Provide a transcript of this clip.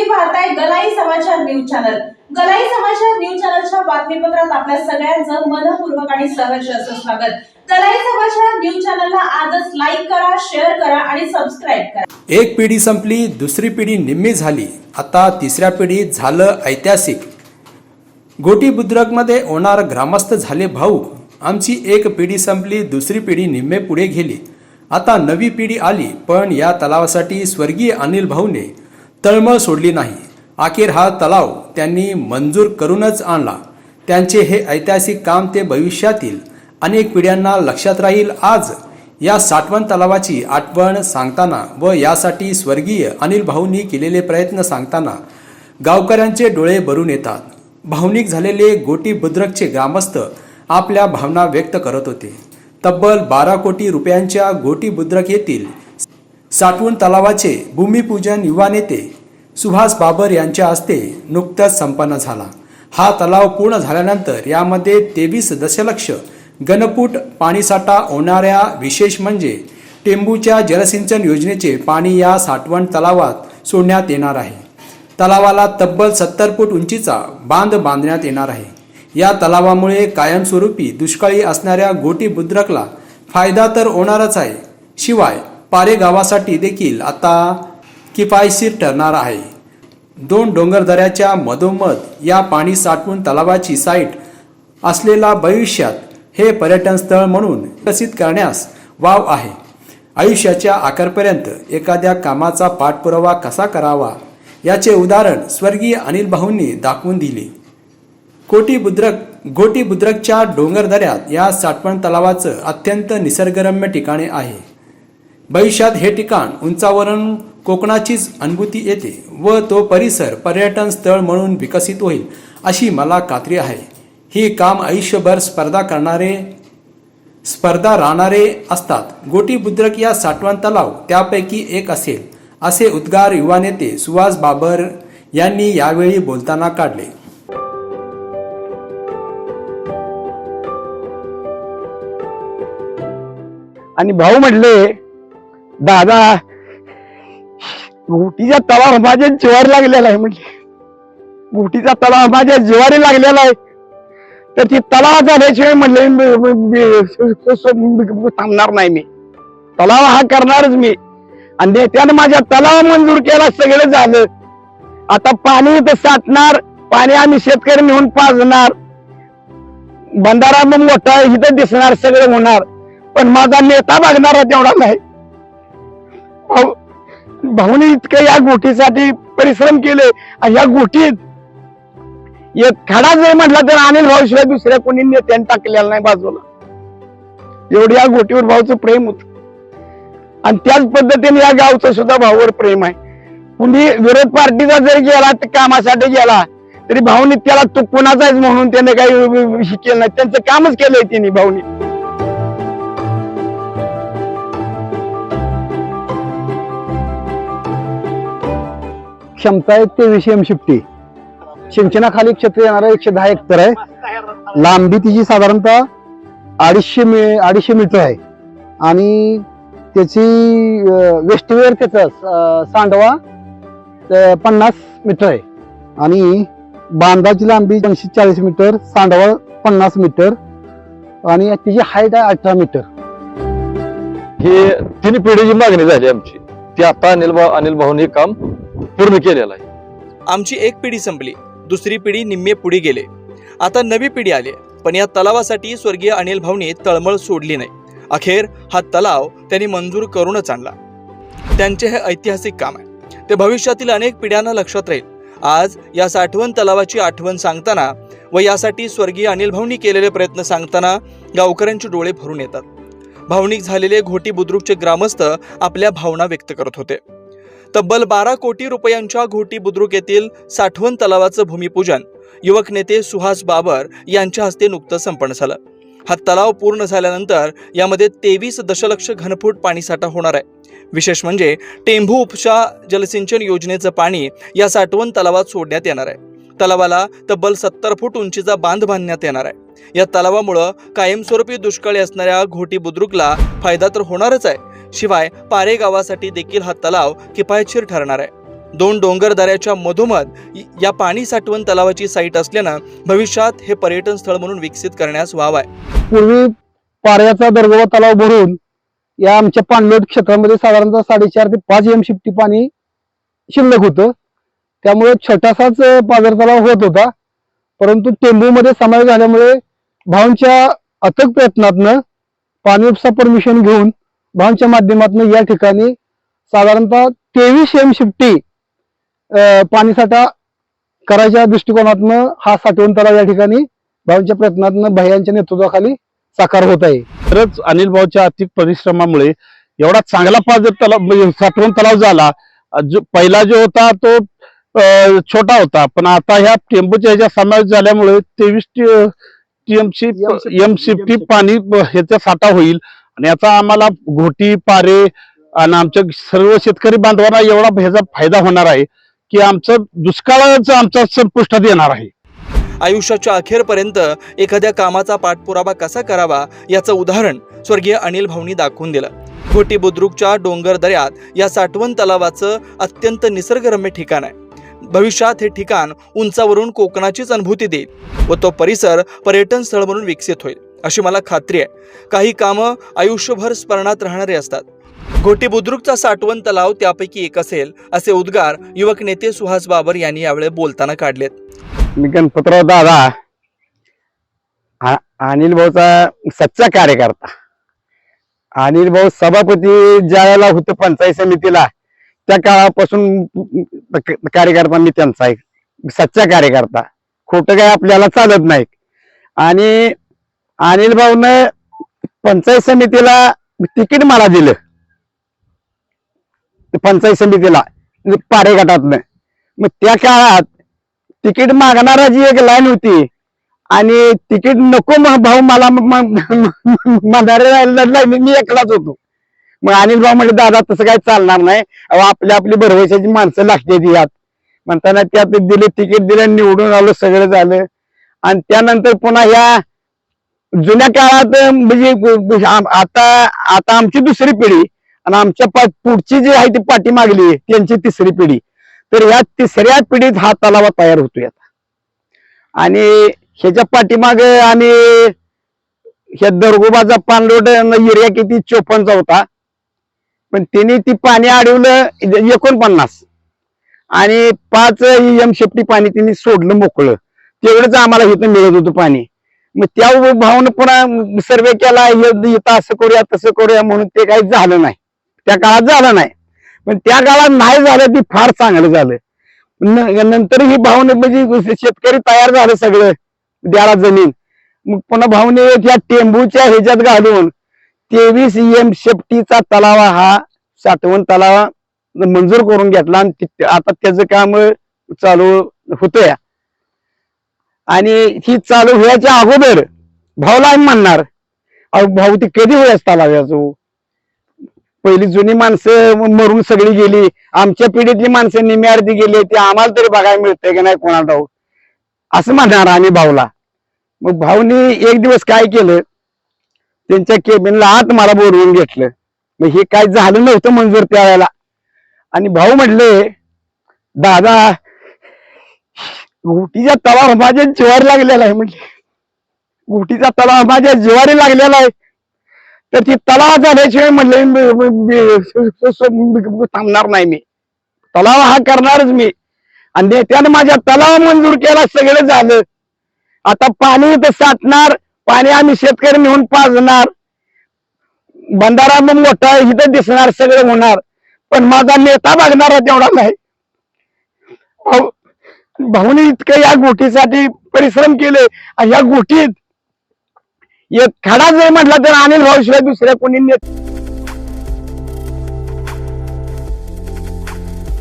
तुम्ही पाहताय गलाई समाचार न्यूज चॅनल. गलाई समाचार न्यूज चॅनलच्या बातमीपत्रात आपल्या सगळ्यांचं मनपूर्वक आणि सहर्ष असं स्वागत. गलाई समाचार न्यूज चॅनलला आजच लाईक करा शेअर करा आणि सबस्क्राईब करा. एक पिढी संपली दुसरी पिढी निम्मी झाली. आता तिसऱ्या पिढीत झालं ऐतिहासिक. गोटी बुद्रकमध्ये होणार ग्रामस्थ झाले भाऊ. आमची एक पिढी संपली दुसरी पिढी निम्मे पुढे गेली. आता नवी पिढी आली पण या तलावासाठी स्वर्गीय अनिल भाऊने तळमळ सोडली नाही. अखेर हा तलाव त्यांनी मंजूर करूनच आणला. त्यांचे हे ऐतिहासिक काम ते भविष्यातील अनेक पिढ्यांना लक्षात राहील आज. या साठवण तलावाची आठवण सांगताना व यासाठी स्वर्गीय अनिल भाऊंनी केलेले प्रयत्न सांगताना गावकऱ्यांचे डोळे भरून येतात. भावनिक झालेले गोटी बुद्रकचे ग्रामस्थ आपल्या भावना व्यक्त करत होते. तब्बल बारा कोटी रुपयांच्या गोटी बुद्रक येथील साठवण तलावाचे भूमिपूजन युवा नेते सुभाष बाबर यांच्या हस्ते नुकताच संपन्न झाला. हा तलाव पूर्ण झाल्यानंतर यामध्ये तेवीस दशलक्ष गणपूट पाणीसाठा होणाऱ्या विशेष म्हणजे टेंबूच्या जलसिंचन योजनेचे पाणी या साठवण तलावात सोडण्यात येणार आहे. तलावाला तब्बल सत्तर फूट उंचीचा बांध बांधण्यात येणार आहे. या तलावामुळे कायमस्वरूपी दुष्काळी असणाऱ्या गोटी बुद्रकला फायदा तर होणारच आहे. शिवाय पारे गावासाठी देखील आता किफायशीर ठरणार आहे. दोन डोंगरदऱ्याच्या मधोमध या पाणी साठवून तलावाची साईट असलेला भविष्यात हे पर्यटन स्थळ म्हणून विकसित करण्यास वाव आहे. आयुष्याच्या आकारपर्यंत एखाद्या कामाचा पाठपुरावा कसा करावा याचे उदाहरण स्वर्गीय अनिल भाऊंनी दाखवून दिले. कोटी बुद्रक गोटी बुद्रकच्या डोंगरदऱ्यात या साठवण तलावाचं अत्यंत निसर्गरम्य ठिकाणे आहे. भविष्यात हे ठिकाण उंचावरून कोकणाचीच अनुभूती येते व तो परिसर पर्यटन स्थळ म्हणून विकसित होईल अशी मला खात्री आहे. ही काम आयुष्यभर स्पर्धा करणारे स्पर्धा राहणारे असतात. गोटी बुद्रक या साठवण तलाव त्यापैकी एक असेल असे उद्गार युवा नेते सुहास बाबर यांनी यावेळी बोलताना काढले. आणि भाऊ म्हटले दादा बोटीचा तलाव माझ्या जिवारी लागलेला आहे म्हणजे. बोटीचा तलाव माझ्या जिवारी लागलेला आहे. तर ती तलाव झाल्याशिवाय म्हणले थांबणार नाही मी. तलाव हा करणारच मी. आणि नेत्यानं माझ्या तलाव मंजूर केला सगळं झालं. आता पाणी इथं साठणार पाणी आम्ही शेतकरी नेऊन पाजणार. बंधारा मग मोठा इथं दिसणार सगळं होणार. पण माझा नेता बघणारा तेवढा नाही. भाऊने इतकं या गोटीसाठी परिश्रम केले आणि या गोटीत एक खडा जर म्हटला तर अनिल भाऊ शिवाय दुसऱ्या कोणी नेत्याने टाकलेला नाही बाजूला. एवढं या गोटीवर भाऊचं प्रेम होत. आणि त्याच पद्धतीने या गावचं सुद्धा भाऊवर प्रेम आहे. कुणी विरोध पार्टीचा जरी गेला तर कामासाठी गेला तरी भाऊनी त्याला तो कुणाचा म्हणून त्याने काही केलं नाही. त्यांचं कामच केलंय त्यांनी भाऊनी. क्षमता आहे तेवीस एम शिफ्टी सिंचनाखाली क्षेत्र येणारा एकशे दहा हेक्टर आहे. लांबी तिची साधारणतः अडीचशे मी अडीचशे मीटर आहे. आणि त्याची वेस्टवेअर त्याचा सांडवा पन्नास मीटर आहे. आणि बांधाची लांबी दोनशे चाळीस मीटर सांडवा पन्नास मीटर आणि तिची हाईट आहे अठरा मीटर. हे तीन पिढीची मागणी झाली आमची. ती आता अनिल भाऊ अनिल काम पूर्ण केलेला आहे. आमची एक पिढी संपली दुसरी पिढी निम्मे पुढे गेले. आता नवी पिढी आली पण या तलावासाठी स्वर्गीय अनिल भाऊनी तळमळ सोडली नाही. अखेर हा तलाव त्यांनी मंजूर करूनच आणला. त्यांचे हे ऐतिहासिक काम आहे. ते भविष्यातील अनेक पिढ्यांना लक्षात राहील. आज या साठवण तलावाची आठवण सांगताना व यासाठी स्वर्गीय अनिल भाऊनी केलेले प्रयत्न सांगताना गावकऱ्यांचे डोळे भरून येतात. भावनिक झालेले घोटी बुद्रुकचे ग्रामस्थ आपल्या भावना व्यक्त करत होते. तब्बल बारा कोटी रुपयांच्या घोटी बुद्रुक येथील साठवण तलावाचं भूमिपूजन. युवक नेते सुहास बाबर यांच्या हस्ते नुकतंच संपन्न झालं. हा तलाव पूर्ण झाल्यानंतर यामध्ये तेवीस दशलक्ष घनफूट पाणीसाठा होणार आहे. विशेष म्हणजे टेंभू उपशा जलसिंचन योजनेचं पाणी या साठवण तलावात सोडण्यात येणार आहे. तलावाला तब्बल सत्तर फूट उंचीचा बांध बांधण्यात येणार आहे. या तलावामुळं कायमस्वरूपी दुष्काळी असणाऱ्या घोटी बुद्रुकला फायदा तर होणारच आहे. शिवाय पारे गावासाठी देखील हा तलाव किफायतशीर ठरणार आहे. दोन डोंगर दऱ्याच्या मधोमध या पाणी साठवण तलावाची साईट असल्यानं भविष्यात हे पर्यटन स्थळ म्हणून विकसित करण्यास वाव आहे. पूर्वी पाऱ्याचा दरगोबा तलाव भरून या आमच्या पाणलोट क्षेत्रामध्ये साधारणतः साडेचार ते पाच एम शिफ्टी पाणी शिल्लक होतं. त्यामुळे छोटासाच पाझर तलाव होत होता. परंतु टेंबूमध्ये समावेश झाल्यामुळे भाऊंच्या अथक प्रयत्नातनं पाणी उपसा परमिशन घेऊन भावांच्या माध्यमातून या ठिकाणी साधारणतः तेवीस एम शिफ्टी पाणीसाठा करायच्या दृष्टिकोनातनं हा साठवण तलाव या ठिकाणी भावांच्या प्रयत्नातनं भैयांच्या नेतृत्वाखाली साकार होत आहे. खरंच अनिल भाऊच्या आर्थिक परिश्रमामुळे एवढा चांगला पाजर तलाव म्हणजे साठवण तलाव झाला जो पहिला जो होता तो छोटा होता. पण आता ह्या टेम्पोच्या ह्याच्या समावेश झाल्यामुळे तेवीस टीएमसी एमसीपी पाणी ह्याचा साठा होईल. आणि याचा आम्हाला घोटी पारे आणि आमच्या सर्व शेतकरी बांधवांना एवढा ह्याचा फायदा होणार आहे की आमचं दुष्काळाचं आमचा संपुष्टात येणार आहे. आयुष्याच्या अखेरपर्यंत एखाद्या कामाचा पाठपुरावा कसा करावा याचं उदाहरण स्वर्गीय अनिल भाऊनी दाखवून दिलं. घोटी बुद्रुकच्या डोंगर दऱ्यात या साठवण तलावाचं अत्यंत निसर्गरम्य ठिकाण आहे. भविष्यात हे ठिकाण उंचावरून कोकणाचीच अनुभूती देईल व तो परिसर पर्यटन स्थळ म्हणून विकसित होईल. अशी मला खात्री आहे. काही कामं आयुष्यभर स्मरणात राहणारे असतात. घोटी बुद्रुकचा साठवण तलाव त्यापैकी एक असेल असे उद्गार युवक नेते सुहास बाबर यांनी यावेळी बोलताना काढलेत. मी गणपतराव दादा अनिल भाऊचा सच्चा कार्यकर्ता. अनिल भाऊ सभापती ज्या वेळेला होतं पंचायत समितीला त्या काळापासून कार्यकर्ता मी त्यांचा आहे सच्चा कार्यकर्ता. खोटं काय आपल्याला चालत नाही. आणि अनिल भाऊन पंचायत समितीला तिकीट मला दिलं. पंचायत समितीला म्हणजे पारे गटातनं. मग त्या काळात तिकीट मागणारा जी एक लाईन होती आणि तिकीट नको मग भाऊ मला म्हणणारे मी एकलाच होतो. मग अनिल भाऊ म्हणजे दादा तसं काही चालणार नाही. अहो आपली आपली भरवशाची माणसं लागते यात. म्हणताना त्यात दिले तिकीट दिलं निवडून आलो सगळं झालं. आणि त्यानंतर पुन्हा ह्या जुन्या काळात म्हणजे आता आता आमची दुसरी पिढी आणि आमच्या पुढची जी आहे ती पाठी मागली त्यांची तिसरी पिढी. तर या तिसऱ्या पिढीत हा तलावा तयार होतोय आता. आणि ह्याच्या पाठीमाग आम्ही ह्या दरगोबाचा पाणलोट एरिया किती चोपन्नचा होता. पण तिने ती पाणी अडवलं एकोणपन्नास. आणि पाच एम शेपटी पाणी तिने सोडलं मोकळं. तेवढंच आम्हाला इथं मिळत होतं पाणी. मग त्या भावनं पुन्हा सर्वे केला इथं असं करूया तसं करूया म्हणून ते काही झालं नाही. त्या काळात झालं नाही. पण त्या काळात नाही झालं ती फार चांगलं झालं. न- नंतर ही भावने म्हणजे शेतकरी तयार झालं सगळं द्याला जमीन. मग पुन्हा भावने त्या टेंबूच्या ह्याच्यात घालून तेवीस एम शेपटीचा तलावा हा साठवण तलावा मंजूर करून घेतला आणि आता त्याचं काम चालू होतंय. आणि ही चालू व्हायच्या अगोदर भाऊला आम्ही म्हणणार अहो भाऊ ती कधी होयास तलाव्याचो पहिली जुनी माणसं मरून सगळी गेली. आमच्या पिढीतली माणसं निम्मी अर्धी गेली ती आम्हाला तरी बघायला मिळते की नाही कोणाला ठाऊक असं म्हणणार आम्ही भाऊला. मग भाऊनी एक दिवस काय केलं? त्यांच्या केबिनला आत मला बोलवून घेतलं. मग हे काय झालं नव्हतं मंजूर त्यावेळेला. आणि भाऊ म्हटले दादा गुटीचा तलाव माझ्या जिवारी लागलेला आहे म्हणजे. गुटीचा तलाव माझ्या जिवारी लागलेला आहे. तर ती तलाव झाल्याशिवाय म्हणले थांबणार नाही मी. तलाव हा करणारच मी. आणि नेत्यानं माझ्या तलाव मंजूर केला सगळं झालं. आता पाणी इथं साठणार पाणी आम्ही शेतकरी नेऊन पाजणार. बंधारा मग मोठा इथं दिसणार सगळं होणार. पण माझा नेता बघणारा तेवढा नाही. भाऊने इतकं या गोटीसाठी परिश्रम केले आणि या गोटीत एक खडा जरी म्हटला तर अनिल भाऊ शिवाय दुसऱ्या कोणी नेत